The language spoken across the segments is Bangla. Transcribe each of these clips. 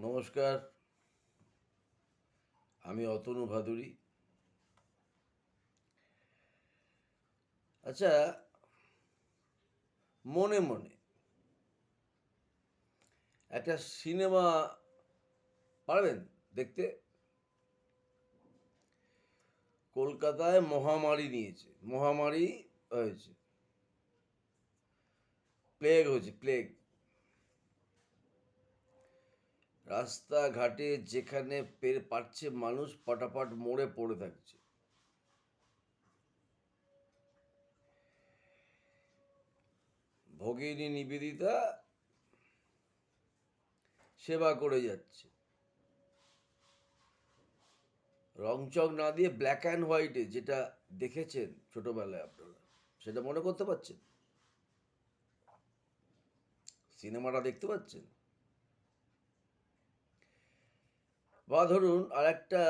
নমস্কার। আমি অতনু ভাদুরী। আচ্ছা মনে মনে একটা সিনেমা, পারবেন দেখতে? কলকাতায় মহামারী নিয়েছে। মহামারী হয়েছে। প্লেগ হয়েছে, প্লেগ। রাস্তাঘাটে যেখানে পের পাচ্ছে মানুষ পটাপট মরে পড়ে থাকছে। ভগিনী নিবেদিতা সেবা করে যাচ্ছে। রংচং না দিয়ে ব্ল্যাক অ্যান্ড হোয়াইটে যেটা দেখেছেন ছোটবেলায় আপনারা, সেটা মনে করতে পারছেন? সিনেমাটা দেখতে পাচ্ছেন? বা ধরুন আর একটা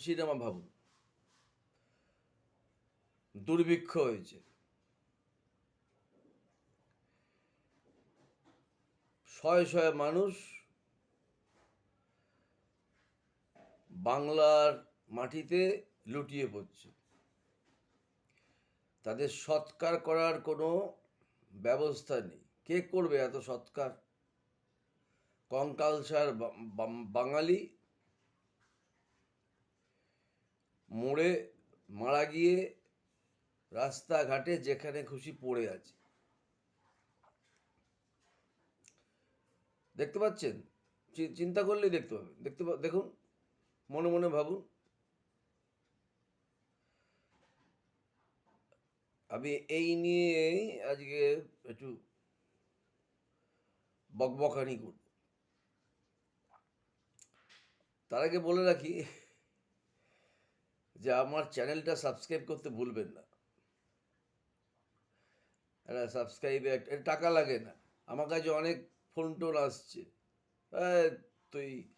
সিনেমা ভাবুন। দুর্ভিক্ষ হয়েছে। শয়ে শয়ে মানুষ বাংলার মাটিতে লুটিয়ে পড়ছে। তাদের সৎকার করার কোনো ব্যবস্থা নেই। কে করবে এত সৎকার? কঙ্কালসার বাঙালি মরে মারা গিয়ে রাস্তাঘাটে যেখানে খুশি পড়ে আছে। দেখতে পাচ্ছেন? চিন্তা করলেই দেখতে পাবেন। দেখতে দেখুন, মনে মনে ভাবুন। আমি এই নিয়েই আজকে একটু বকবকানি করব। তার আগে বলে রাখি যে আমার চ্যানেলটা সাবস্ক্রাইব করতে ভুলবেন না। একটা সাবস্ক্রাইবে একটা টাকা লাগে না। আমার কাছে অনেক ফোন টোন আসছে। "এই, তুই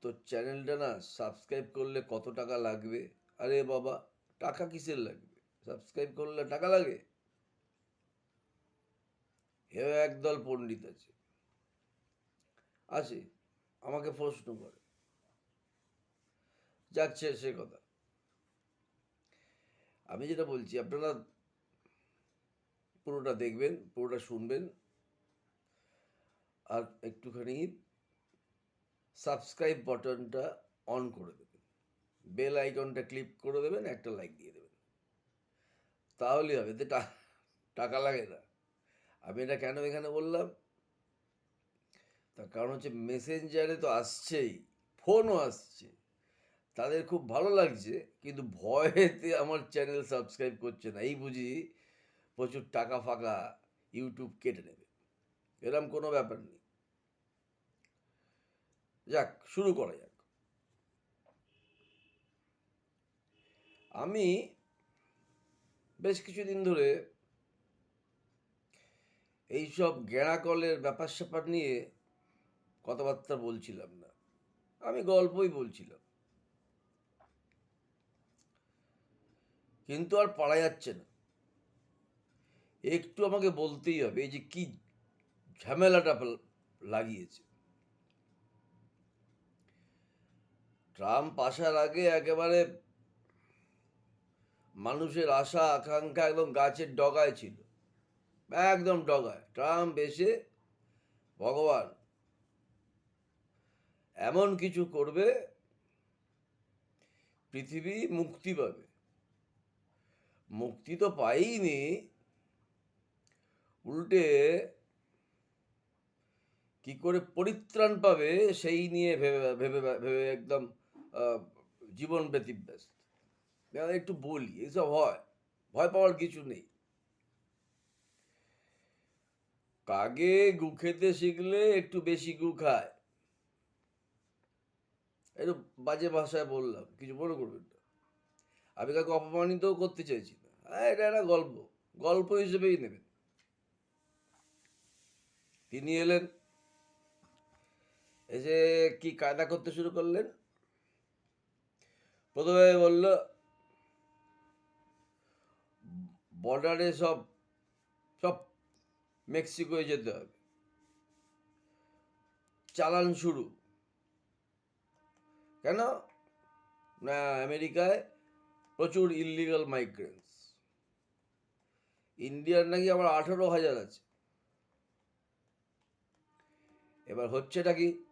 তোর চ্যানেলটা না সাবস্ক্রাইব করলে কত টাকা লাগবে? আরে বাবা টাকা কিসের লাগবে? সাবস্ক্রাইব করলে টাকা লাগে? হেও একদল পণ্ডিত আছে। আছে আমাকে প্রশ্ন করে। যাচ্ছে সে কথা। আমি যেটা বলছি, আপনারা পুরোটা দেখবেন, পুরোটা শুনবেন। আর একটুখানি সাবস্ক্রাইব বাটনটা অন করে দেবেন। বেল আইকনটা ক্লিক করে দেবেন, একটা লাইক দিয়ে দেবেন। তাহলে হবে টা- টাকা লাগে না। আমি এটা কেন এখানে বললাম? তার কারণ হচ্ছে মেসেঞ্জারে তো আসছেই ফোনও আসছে। তাদের খুব ভালো লাগছে, কিন্তু ভয়েতে আমার চ্যানেল সাবস্ক্রাইব করছে না। এই বুঝি প্রচুর টাকা ফাঁকা ইউটিউব কেটে নেবে। এরম কোনো ব্যাপার নেই। যাক, শুরু করা যাক। আমি বেশ কিছুদিন ধরে এইসব গেঁড়াকলের ব্যাপার স্যাপার নিয়ে কথাবার্তা বলছিলাম না। আমি গল্পই বলছিলাম। কিন্তু আর পারা যাচ্ছে না। একটু আমাকে বলতেই হবে, এই যে কি ঝামেলাটা লাগিয়েছে। ট্রাম্প আসার আগে একেবারে মানুষের আশা, আকাঙ্ক্ষা একদম গাছের ডগায় ছিল। একদম ডগায়। ট্রাম্প এসে, ভগবান, এমন কিছু করবে, পৃথিবী মুক্তি পাবে। মুক্তি তো পাইনি। উল্টে কি করে পরিত্রাণ পাবে সেই নিয়ে ভেবে ভেবে ভেবে একদম জীবন ব্যতিব্যস্ত। একটু বলি, এসব হয়, ভয় পাওয়ার কিছু নেই। কাগে গু খেতে শিখলে একটু বেশি গু খায়? একটু বাজে ভাষায় বললাম, কিছু মনে করবেন না। আমি কাউকে অপমানিতও করতে চাইছি না। হ্যাঁ এটা একটা গল্প। গল্প হিসেবেই নেবেন। তিনি এলেন। এসে কি কায়দা করতে শুরু করলেন? প্রথমে বলল, বর্ডারে সব সব মেক্সিকোয় যেতে হবে। চালান শুরু। কেন? না, আমেরিকায় প্রচুর ইলিগাল মাইগ্রেন্টস ইন্ডিয়ার নাকি আবার আঠারো হাজার আছে। এবার হচ্ছেটা কি?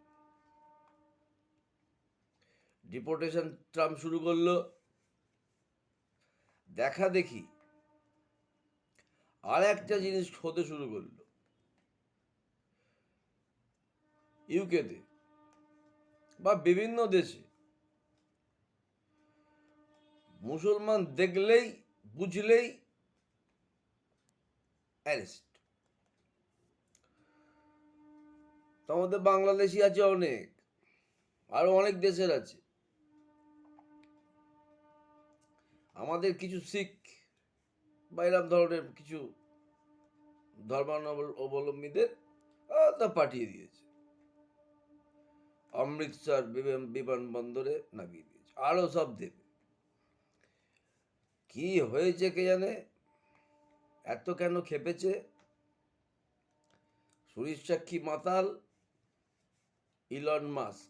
ডিপোর্টেশন ট্রাম্প শুরু করল। দেখা দেখি। আর একটা জিনিস হতে শুরু করল। ইউকেতে বা বিভিন্ন দেশে মুসলমান দেখলেই, বুঝলেই অ্যারেস্ট। তোমাদের বাংলাদেশি আছে অনেক, আরও অনেক দেশের আছে। আমাদের কিছু শিখ বা এরকম ধরনের কিছু ধর্মাবলম্বীদের তা পাঠিয়ে দিয়েছে। অমৃতসর বিমানবন্দরে নামিয়ে দিয়েছে। আরও সব দেবে। কি হয়েছে কে জানে এত কেন খেপেছে? সুরিশ সাক্ষী মাতাল, ইলন মাস্ক।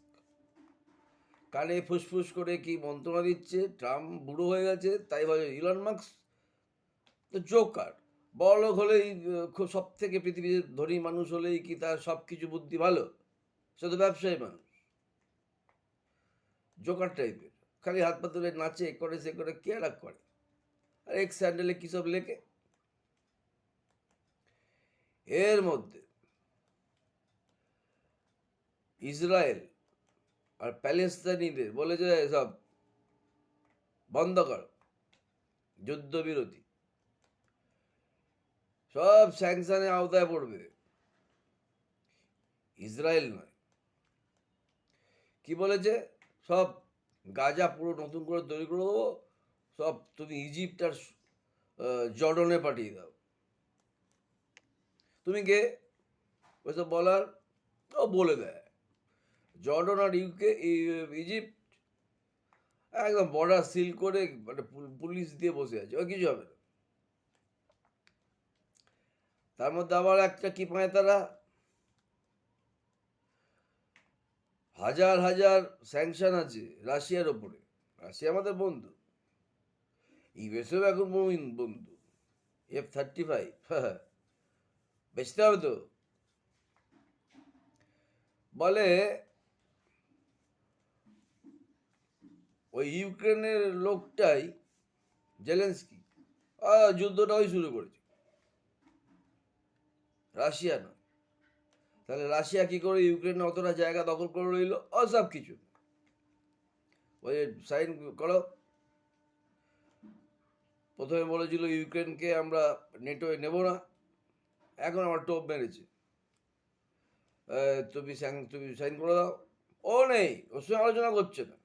কানে ফুসফুস করে কি মন্ত্রণা দিচ্ছে? ট্রাম্প বুড়ো হয়ে গেছে, তাই ভাবে ইলন মাস্ক তো জোকার। বড় হলেই খুব সব থেকে পৃথিবীর ধনী মানুষ হলেই কি তার সব কিছু বুদ্ধি ভালো? সে তো ব্যবসায়ী মানুষ। জোকার টাইপের খালি হাত পা তুলে নাচে, করে সে করে কে রাগ করে। আর স্যান্ডেলে কী সব লেখে? এর মধ্যে ইসরায়েল আর প্যালেস্তানিদের বলে যে সব বন্ধ করো, যুদ্ধবিরতি। সব স্যাংশনের আওতায় পড়বে। ইসরায়েল নয়। কি বলেছে? সব গাজা পুরো নতুন করে তৈরি করে দেবো সব তুমি ইজিপ্ট আর জর্ডনে পাঠিয়ে দাও। তুমি কে ওইসব বলার ও বলে দেয়। জর্ডন আর ইউকে ইজিপ্ট একদম বর্ডার সিল করে মানে পুলিশ দিয়ে বসে আছে, ওই কিছু হবে না। তার মধ্যে আবার একটা কি পায় তারা? হাজার হাজার স্যাংশন আছে রাশিয়ার ওপরে। রাশিয়া আমাদের বন্ধু। ইউএসও এখন বমিন বন্ধু। এফ থার্টি ফাইভ বেচতে হবে তো। বলে, ওই ইউক্রেনের লোকটাই জেলেন্সকি। যুদ্ধটা ওই শুরু করেছে। রাশিয়া না তাহলে রাশিয়া কি করে ইউক্রেনে অতটা জায়গা দখল করে রইল? ও সব কিছু। ওই সাইন করো। প্রথমে বলেছিল ইউক্রেনকে আমরা নেটোয় নেব না। এখন আমার টোপ মেরেছে। তুমি সাইন- তুমি সাইন করে দাও। ও নেই, ওর সঙ্গে আলোচনা করছে না।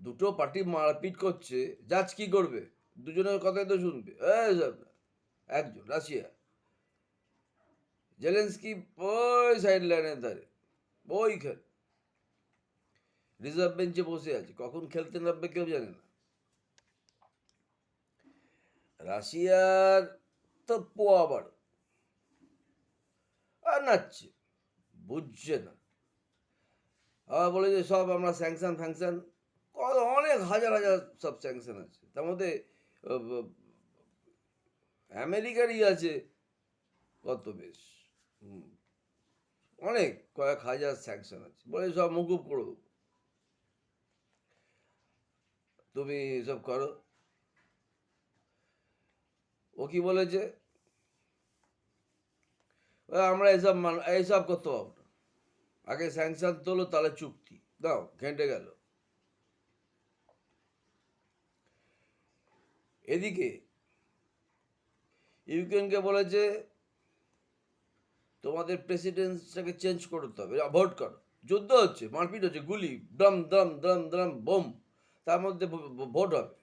দুটো পার্টি মারপিট করছে, জাজ কি করবে? দুজনের কথাই তো শুনবে। একজন, রাশিয়া। জেলেন্সকি ওই সাইড লাইনের ধারে ওই ওইখানে। রিজার্ভ বেঞ্চে বসে আছে। কখন খেলতে নামবে কেউ জানে না। রাশিয়ার তো পোয়া বাড়। আর নাচছে, বুঝছে না। আবার বলে যে সব আমরা স্যাংশন, ফ্যাংশন অনেক হাজার হাজার সব স্যাংশন আছে। তার মধ্যে আমেরিকারই আছে কত বেশ। অনেক কয়েক হাজার স্যাংশন আছে। বলে সব মুকুব করে তুমি এসব করো। ও কি বলেছে আমরা এসব মান- এইসব করতে পারব না। আগে স্যাংশন তোলো, তাহলে চুক্তি। দাও, ঘেঁটে গেল। এদিকে ইউক্রেনকে বলেছে তোমাদের প্রেসিডেন্টটাকে চেঞ্জ করতে হবে ভোট করো। যুদ্ধ হচ্ছে, মারপিট হচ্ছে, গুলি দম দম দম দম বোম। তার মধ্যে ভোট হবে।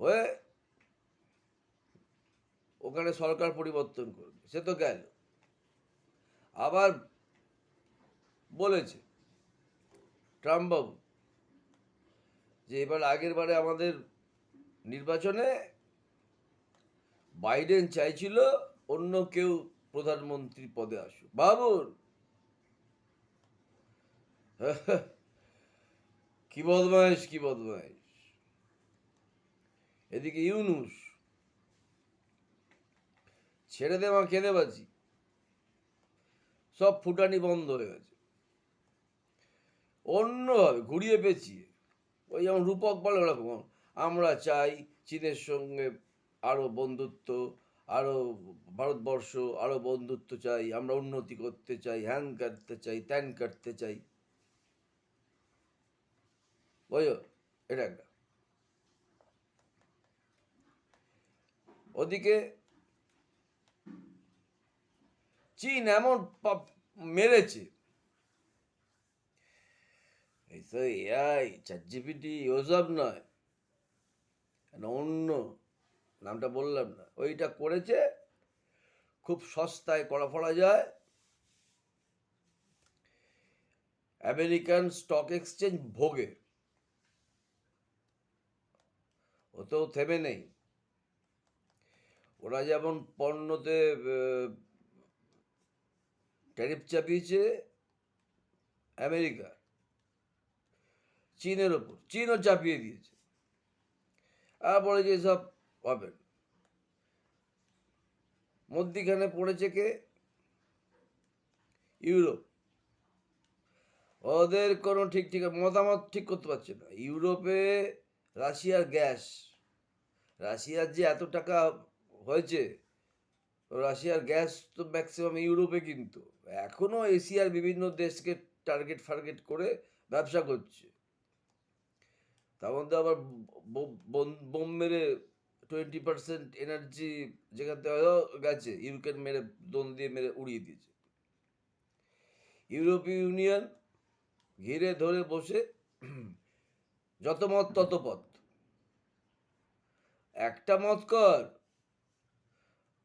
হয়ে ওখানে সরকার পরিবর্তন করবে। সে তো গেল। আবার বলেছে ট্রাম্প বাবু যে এবার আগের বারে আমাদের নির্বাচনে বাইডেন চাইছিল অন্য কেউ প্রধানমন্ত্রী পদে আসুক। ভাবুন কি বদমাইশ কি বদমাইশ! এদিকে ইউনুস। ছেড়ে দে মা বাঁচি সব ফুটানি বন্ধ হয়ে গেছে। অন্যভাবে ঘুরিয়ে পেঁচিয়ে, ওই যেমন রূপক বলে ওরকম, আমরা চাই চীনের সঙ্গে আরও বন্ধুত্ব আরও ভারতবর্ষ আরও বন্ধুত্ব চাই, আমরা উন্নতি করতে চাই, হ্যান কাটতে চাই, ত্যান কাটতে চাই। বুঝো? এটা একটা। ওদিকে চীন এমন মেরেছে। এই তো এআই চ্যাট জিপিটি ওসব নয়। অন্য? নামটা বললাম না। ওইটা করেছে, খুব সস্তায় করা ফলা যায়। আমেরিকান স্টক এক্সচেঞ্জ ভোগে। ওতেও থেমে নেই। ওরা যেমন পণ্যতে ট্যারিফ চাপিয়েছে আমেরিকা, চীনের ওপর, চীনও চাপিয়ে দিয়েছে। আর বলে যে সব হবে, মধ্যিখানে পড়েছে কে? ইউরোপ। ওদের কোনো ঠিক ঠিক, মতামত ঠিক করতে পারছে না। ইউরোপে রাশিয়ার গ্যাস, রাশিয়ার যে এত টাকা হয়েছে। রাশিয়ার গ্যাস তো ম্যাক্সিমাম ইউরোপে কিন্তু। এখনও এশিয়ার বিভিন্ন দেশকে টার্গেট ফার্গেট করে ব্যবসা করছে। তার মধ্যে আবার বোম মেরে টোয়েন্টি পার্সেন্ট এনার্জি যেখান থেকে গেছে, ইউক্রেন মেরে দোন দিয়ে মেরে উড়িয়ে দিয়েছে। ইউরোপীয় ইউনিয়ন ঘিরে ধরে বসে যত মত তত পথ। একটা মত কর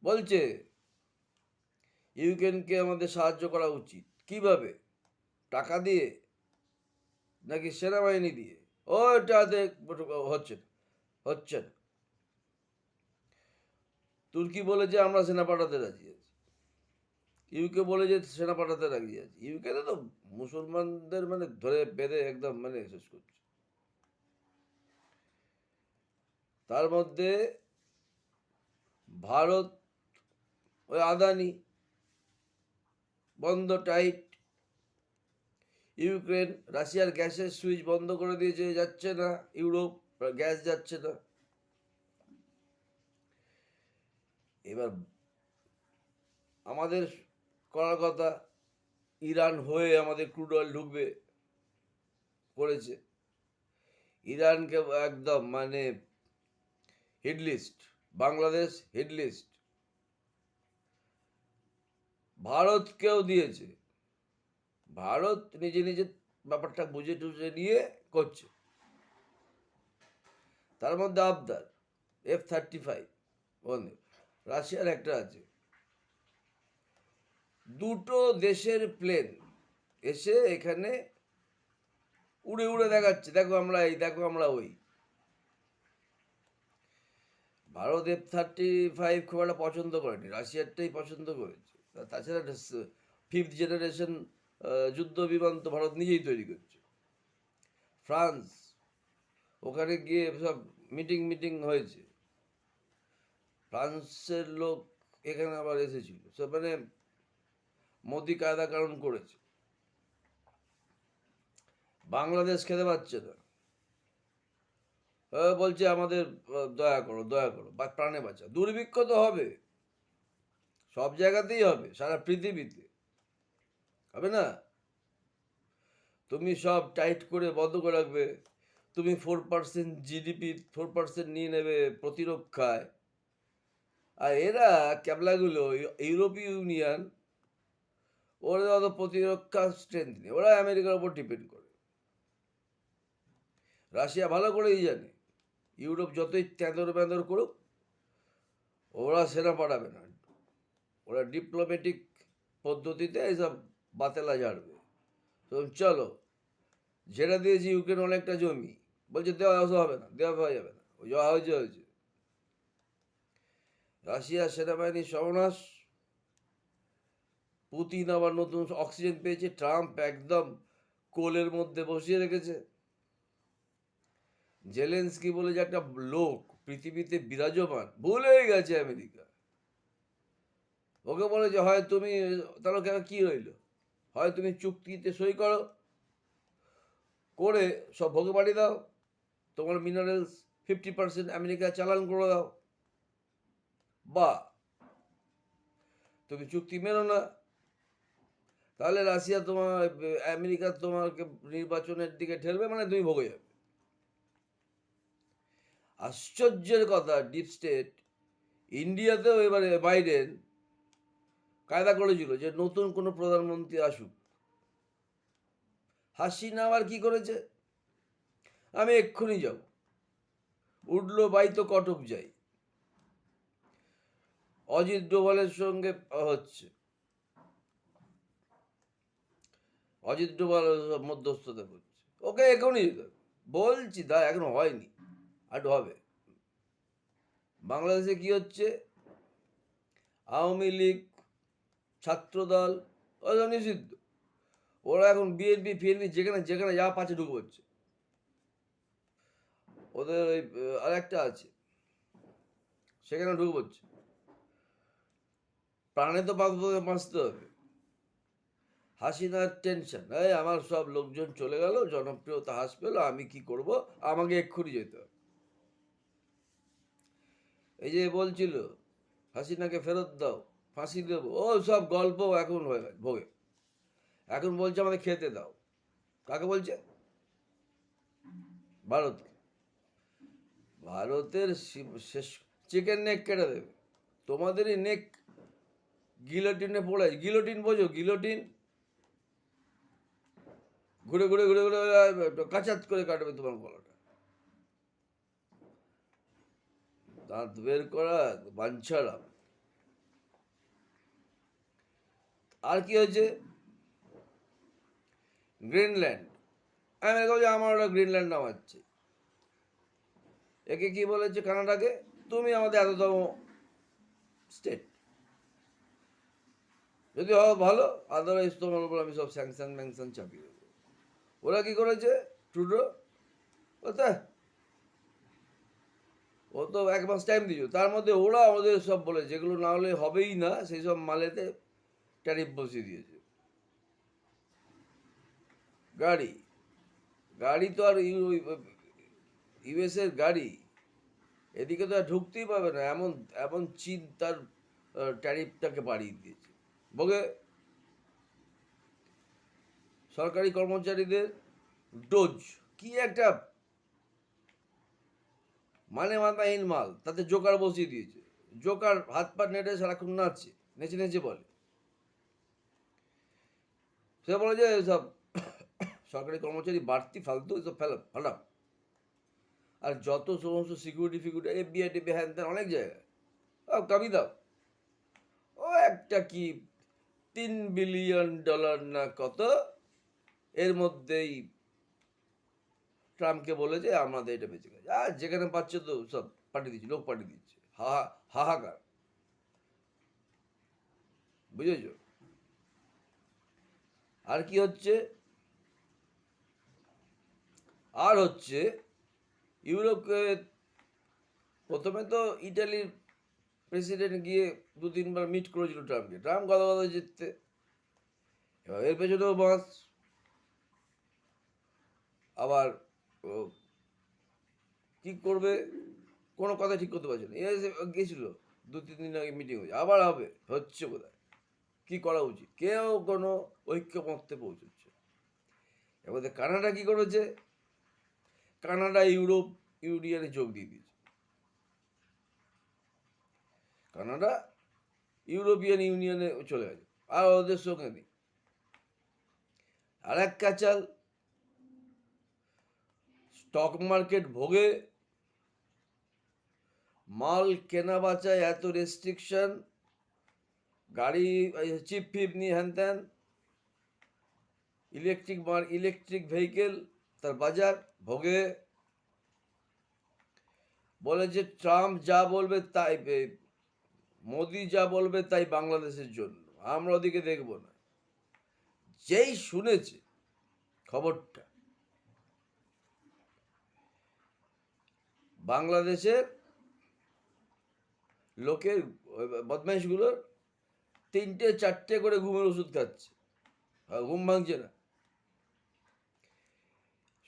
বলছে, ইউক্রেনকে আমাদের সাহায্য করা উচিত। কীভাবে? টাকা দিয়ে? নাকি সেনাবাহিনী দিয়ে? ওটাতে হচ্ছে হচ্ছে না। তুর্কি বলে যে আমরা সেনা পাঠাতে রাজি আছি। ইউকে বলে যে সেনা পাঠাতে রাজি আছি। ইউকেতে তো মুসলমানদের মানে ধরে বেঁধে একদম মানে শেষ করছে। তার মধ্যে ভারত ওই আদানি, বন্ধ টাইট ইউক্রেন, রাশিয়ার গ্যাসের সুইচ বন্ধ করে দিয়েছে যাচ্ছে না, ইউরোপ গ্যাস যাচ্ছে না। এবার আমাদের করার কথা, ইরান হয়ে আমাদের ক্রুড অয়েল ঢুকবে, করেছে। ইরানকে একদম মানে হিডলিস্ট বাংলাদেশ হিডলিস্ট ভারতকেও দিয়েছে। ভারত নিজে নিজে ব্যাপারটা বুঝে টুঝে নিয়ে করছে। তার মধ্যে আবদার এফ থার্টি ফাইভ রাশিয়ার একটা আছে। দুটো দেশের প্লেন এসে এখানে উড়ে উড়ে দেখাচ্ছে, দেখো আমরা এই, দেখো আমরা ওই। ভারত এফ থার্টি ফাইভ খুব একটা পছন্দ করেনি, রাশিয়ারটাই পছন্দ করেছে। তাছাড়া ফিফথ জেনারেশন যুদ্ধ বিমান তো ভারত নিজেই তৈরি করছে। ফ্রান্স, ওখানে গিয়ে সব মিটিং মিটিং হয়েছে। ফ্রান্সের লোক এখানে আবার এসেছিল। সব মানে মোদি কায়দা কারণ করেছে। বাংলাদেশ খেতে পাচ্ছে না। বলছে আমাদের দয়া করো দয়া করো, বা প্রাণে বাঁচা দুর্ভিক্ষ তো হবে। সব জায়গাতেই হবে, সারা পৃথিবীতে। হবে না? তুমি সব টাইট করে বন্ধ করে রাখবে, তুমি four percent GDP four percent নিয়ে নেবে প্রতিরক্ষায়। আর এরা ক্যাবলাগুলো ইউ- ইউরোপীয় ইউনিয়ন, ওরা অত প্রতিরক্ষা স্ট্রেংথ নেই, ওরা আমেরিকার উপর ডিপেন্ড করে। রাশিয়া ভালো করেই জানে, ইউরোপ যতই তেঁদর বেঁদর করুক, ওরা সেনা পাঠাবে না। ওরা ডিপ্লোম্যাটিক পদ্ধতিতে এইসব বাতেলা ঝাড়বে। তো চলো যেটা দিয়েছি ইউক্রেন অনেকটা জমি। বলছে, দেওয়া হবে না, দেওয়া পাওয়া যাবে না। ওই যা, হয়েছে হয়েছে। রাশিয়া সেনাবাহিনীর সর্বনাশ। পুতিন আবার নতুন অক্সিজেন পেয়েছে। ট্রাম্প একদম কোলের মধ্যে বসিয়ে রেখেছে। জেলেন্সকি বলে যে একটা লোক পৃথিবীতে বিরাজমান ভুলেই গেছে আমেরিকা। ওকে বলে যে, হয় তুমি, তাহলে কি রইল? হয় তুমি চুক্তিতে সই করো। করে সব ভোগে পাঠিয়ে দাও। তোমার মিনারেলস ফিফটি পার্সেন্ট আমেরিকা চালান করে দাও। বা, তুমি চুক্তি মেনো না। তাহলে রাশিয়া তোমার, আমেরিকা তোমাকে নির্বাচনের দিকে ঠেলবে মানে তুমি ভোগে যাবে। আশ্চর্যের কথা ডিপ স্টেট ইন্ডিয়াতেও এবারে বাইডেন কায়দা করেছিল যে নতুন কোনো প্রধানমন্ত্রী আসুক। হাসিনা আবার কি করেছে? আমি এক্ষুনি যাব। উঠল বাই তো কটক যাই। অজিত ডোভালের সঙ্গে হচ্ছে। অজিত ডোভাল মধ্যস্থতা করছে। ওকে এখনই বলছি দা এখনও হয়নি। আর হবে। বাংলাদেশে কি হচ্ছে? আওয়ামী লীগ ছাত্রদল, ওরা নিষিদ্ধ। ওরা এখন বিএনপি ফিএনপি যেখানে যেখানে যা পাচ্ছে ঢুকে পড়ছে। ওদের ওই আর একটা আছে, সেখানে ঢুকে পড়ছে। প্রাণে তো বাঁচতে হবে। হাসিনার টেনশন এই আমার সব লোকজন চলে গেল, জনপ্রিয়তা হ্রাস পেল, আমি কি করব? আমাকে এক্ষুনি যেতে হবে। এই যে বলছিল, হাসিনাকে ফেরত দাও। ফাঁসি দেবো। ও সব গল্প এখন ভোগে। এখন বলছে আমাদের খেতে দাও। কাকে বলছে? ভারত ভারতের শেষ চিকেন নেক কেটে দেবে। তোমাদেরই নেক গিলোটিনে পড়ে গিলোটিন বোঝো, গিলোটিন। ঘুরে ঘুরে ঘুরে ঘুরে কাচাত করে কাটবে তোমার গলাটা। দাঁত বের করা বাঞ্ছারা আর কি হয়েছে? গ্রিনল্যান্ড আমেরিকা বলছে আমার ওটা গ্রিনল্যান্ড নামাচ্ছে একে কি বলেছে কানাডাকে? তুমি আমাদের এততম স্টেট যদি হও ভালো আদারওয়াইজ তোমার উপর আমি সব স্যাংশন ম্যাংশন চাপিয়ে দেবো। ওরা কি করেছে? ট্রুডো ওটা ও তো এক মাস টাইম দিয়েছ। তার মধ্যে ওরা আমাদের সব বলে যেগুলো না হলে হবেই না, সেই সব মালেতে ট্যারিফ বসিয়ে দিয়েছে। গাড়ি গাড়ি তো আর ইউএসের গাড়ি। এদিকে তো আর ঢুকতেই পাবে না, এমন এমন চীন তার ট্যারিফটাকে বাড়িয়ে দিয়েছে। বগে, সরকারি কর্মচারীদের ডোজ, কি একটা মানে মাথাহীন মাল তাতে জোকার বসিয়ে দিয়েছে। জোকার হাত পা নেড়ে সারাক্ষণ নাচছে, নেচে নেচে বলে। সে বলে যে সব সরকারি কর্মচারী বাড়তি, ফালতু সব ফেলা ফালাম আর যত সমস্ত সিকিউরিটি ফিকিউরিটি এফবিআই টিপি হ্যান ত্যান অনেক জায়গায়। কামি দাও। ও, একটা কি তিন বিলিয়ন ডলার না কত? এর মধ্যেই ট্রাম্পকে বলে যে আমাদের এটা বেঁচে গেছে। আর যেখানে পাচ্ছে তো সব পাঠিয়ে দিচ্ছে, লোক পাঠিয়ে দিচ্ছে। হা হাহাকার। বুঝেছ? আর কি হচ্ছে? আর হচ্ছে, ইউরোপকে প্রথমে তো ইটালির প্রেসিডেন্ট গিয়ে দু তিনবার মিট করেছিল ট্রাম্পকে। ট্রাম্প কথা কথা জিততে। এবার এর পেছনেও বাঁশ। আবার কি করবে? কোনো কথা ঠিক করতে পারছে না। এ গেছিল। দু তিন দিন আগে মিটিং হয়েছে। আবার হবে, হচ্ছে বোধহয়। কী করা উচিত? কেউ কোনো ঐক্যমত্যে পৌঁছচ্ছে এবার কানাডা কি করেছে? কানাডা, ইউরোপ, ইউনিয়নে যোগ দিয়ে দিয়েছে। কানাডা, ইউরোপিয়ান ইউনিয়নে চলে গেছে। আর ওদের সঙ্গে নেই। আর এক কাচাল স্টক মার্কেট ভোগে, মাল কেনা বাঁচায় এত রেস্ট্রিকশন গাড়ি চিপ ফিপ নিয়ে হ্যান ত্যান ইলেকট্রিক মার ইলেকট্রিক ভেহিকেল, তার বাজার, ভোগে। বলে যে ট্রাম্প যা বলবে তাই মোদি যা বলবে তাই বাংলাদেশের জন্য, আমরা ওদিকে দেখব না। যেই শুনেছে খবরটা, বাংলাদেশের লোকের বদমাইশগুলোর তিনটে, চারটে করে ঘুমের ওষুধ খাচ্ছে। আর ঘুম ভাঙছে না।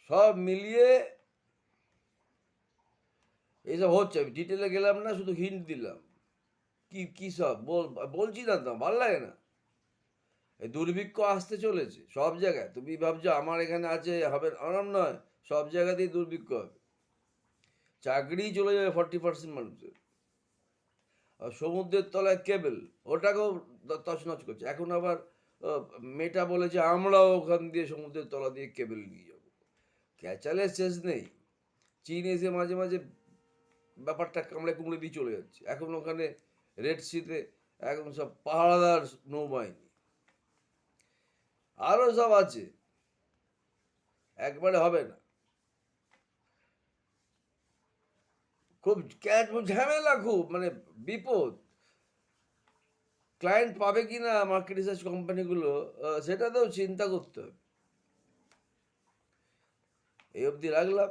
সব মিলিয়ে এইসব হচ্ছে। আমি ডিটেলে গেলাম না, শুধু হিন্ট দিলাম। কি কি সব? বল, বলছি না তো, ভালো লাগে না। এই দুর্ভিক্ষ আসতে চলেছে, সব জায়গায়। তুমি ভাবছ আমার এখানে আছে, হবে আরাম নয়। সব জায়গাতেই দুর্ভিক্ষ হবে। চাকরি চলে যাবে ফর্টি পার্সেন্ট মানুষের। সমুদ্রের তলায় কেবেল ওটাকেও তছনছ করছে। এখন আবার আহ, মেটা বলেছে আমরাও ওখান দিয়ে সমুদ্রের তলা দিয়ে কেবেল নিয়ে যাব। ক্যাচালের শেষ নেই। চীন এসে মাঝে মাঝে ব্যাপারটা কামড়ে কুমড়ে দিয়ে চলে যাচ্ছে। এখন ওখানে রেড সিতে এখন সব পাহারাদার নৌবাহিনী। আরও সব আছে। একবারে হবে না। খুব ঝামেলা, খুব মানে বিপদ। ক্লায়েন্ট পাবে কি না মার্কেট রিসার্চ কোম্পানিগুলো সেটাতেও চিন্তা করতে হবে। এই অবধি রাখলাম।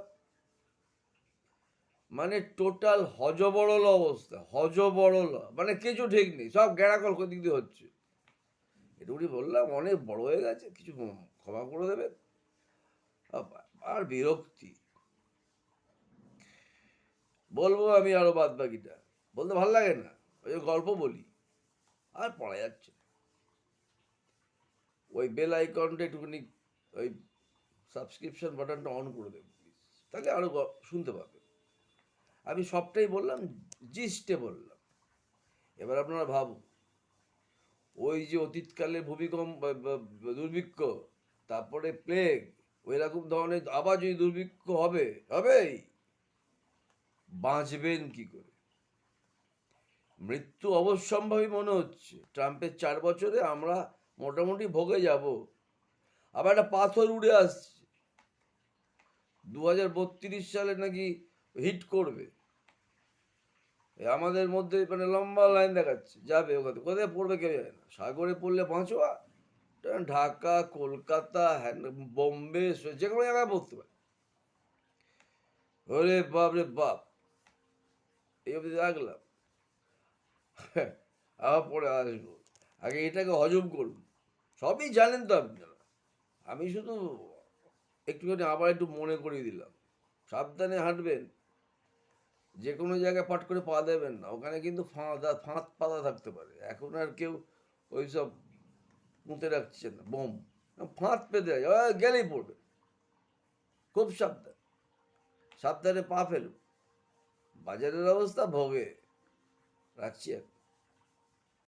মানে টোটাল হজবরল অবস্থা হজবরল মানে কিছু ঠিক নেই, সব গ্যাড়াকল দিক দিয়ে হচ্ছে। এটুকুনি বললাম, অনেক বড় হয়ে গেছে, কিছু ক্ষমা করে দেবেন। আর বিরক্তি। বলব আমি আরও বাদ বাকিটা বলতে ভালো লাগে না, ওই গল্প বলি। আর পড়া যাচ্ছে ওই বেল আইকনটা একটুখানি, ওই সাবস্ক্রিপশন বাটনটা অন করে দেবেন প্লিজ তাহলে আরও গ- শুনতে পাবে। আমি সবটাই বললাম জিস্টে বললাম। এবার আপনারা ভাবুন, ওই যে অতীতকালে ভূমিকম্প দুর্ভিক্ষ, তারপরে প্লেগ ওই রকম ধরনের আবার যদি দুর্ভিক্ষ হবে, হবেই। বাঁচবেন কি করে? মৃত্যু অবশ্যম্ভাবী মনে হচ্ছে। ট্রাম্পের চার বছরে আমরা মোটামুটি ভোগে যাব। আবার একটা পাথর উড়ে আসছে। দু হাজার বত্রিশ সালে নাকি হিট করবে। আমাদের মধ্যে মানে লম্বা লাইন দেখাচ্ছে। যাবে ওখানে কোথায় পড়বে কেউ জানে না। সাগরে পড়লে বাঁচোয়া। ঢাকা, কলকাতা হ্যান- বোম্বে যে কোনো জায়গায় পড়তে পারে। ওরে বাপ রে বাপ। এই অবধি রাখলাম। আবার পরে আসব। আগে এটাকে হজম করুন। সবই জানেন তো আপনারা। আমি শুধু একটুখানি আবার একটু মনে করিয়ে দিলাম। সাবধানে হাঁটবেন। যে কোনো জায়গায় পাট করে পা দেবেন না। ওখানে কিন্তু ফাঁদা, ফাঁদ পাতা থাকতে পারে। এখন আর কেউ ওই সব পুঁতে রাখছে না। বোম। ফাঁদ পেতে গেলেই পড়বে। খুব সাবধান। সাবধানে পা ফেলুন। বাজারের অবস্থা ভোগে। রাখছি এখন।